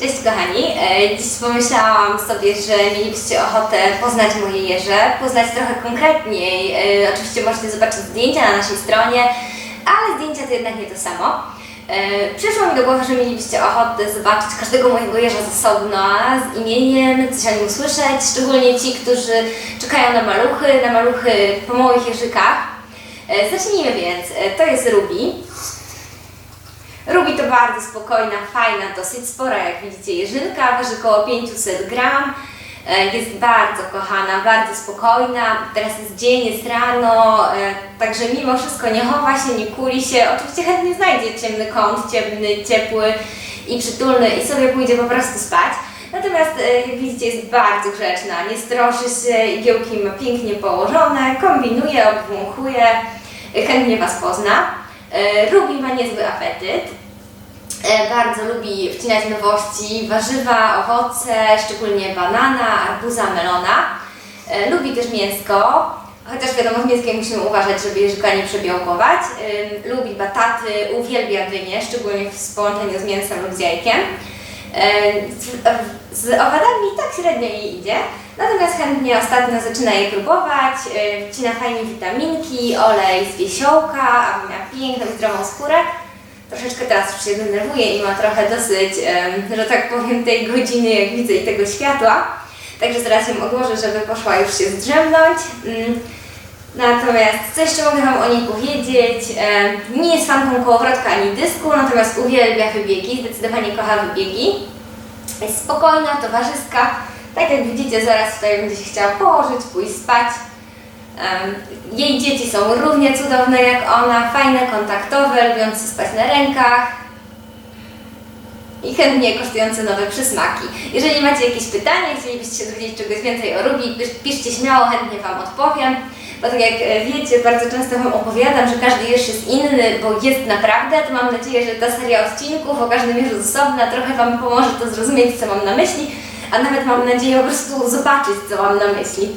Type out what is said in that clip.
Cześć kochani, E, dziś pomyślałam sobie, że mielibyście ochotę poznać moje jeże, poznać trochę konkretniej. E, Oczywiście możecie zobaczyć zdjęcia na naszej stronie, ale zdjęcia to jednak nie to samo. E, Przyszło mi do głowy, że mielibyście ochotę zobaczyć każdego mojego jeża z osobna, z imieniem, coś o nim usłyszeć, szczególnie ci, którzy czekają na maluchy, na maluchy po małych jeżykach. Zacznijmy więc. To jest Ruby. Bardzo spokojna, fajna, dosyć spora, jak widzicie, jeżynka, waży około 500 gram. E, Jest bardzo kochana, bardzo spokojna. Teraz jest dzień, jest rano, e, także mimo wszystko nie chowa się, nie kuli się. Oczywiście chętnie znajdzie ciemny kąt, ciemny, ciepły i przytulny i sobie pójdzie po prostu spać. Natomiast e, jak widzicie jest bardzo grzeczna, nie stroszy się, igiełki ma pięknie położone, kombinuje, obwąchuje, chętnie Was pozna. Ruby ma niezły apetyt. E, Bardzo lubi wcinać nowości, warzywa, owoce, szczególnie banana, arbuza, melona. E, Lubi też mięsko, chociaż wiadomo, w mięskiem musimy uważać, żeby jeżyka nie przebiałkować. E, Lubi bataty, uwielbia dynie, szczególnie w połączeniu z mięsem lub z jajkiem. Z, z owadami tak średnio jej idzie, natomiast chętnie ostatnio zaczyna je próbować, wcina fajnie witaminki, olej z wiesiołka, aby miała piękną, zdrową skórę. Troszeczkę teraz już się denerwuje i ma trochę dosyć, że tak powiem, tej godziny, jak widzę, i tego światła. Także zaraz ją odłożę, żeby poszła już się zdrzemnąć. Mm, Natomiast co jeszcze mogę Wam o niej powiedzieć? Nie jest fanką kołowrotka ani dysku, natomiast uwielbia wybiegi, zdecydowanie kocha wybiegi. Jest spokojna, towarzyska. Tak jak widzicie, zaraz tutaj będzie się chciała położyć, pójść spać. Jej dzieci są równie cudowne jak ona, fajne, kontaktowe, lubiące spać na rękach i chętnie kosztujące nowe przysmaki. Jeżeli macie jakieś pytania, chcielibyście się dowiedzieć czegoś więcej o Rubi, pisz- piszcie śmiało, chętnie Wam odpowiem. Bo tak jak e, wiecie, bardzo często Wam opowiadam, że każdy jeż jest inny, bo jest naprawdę, to mam nadzieję, że ta seria odcinków o każdym jeżu z osobna trochę Wam pomoże to zrozumieć, co mam na myśli, a nawet mam nadzieję po prostu zobaczyć, co mam na myśli.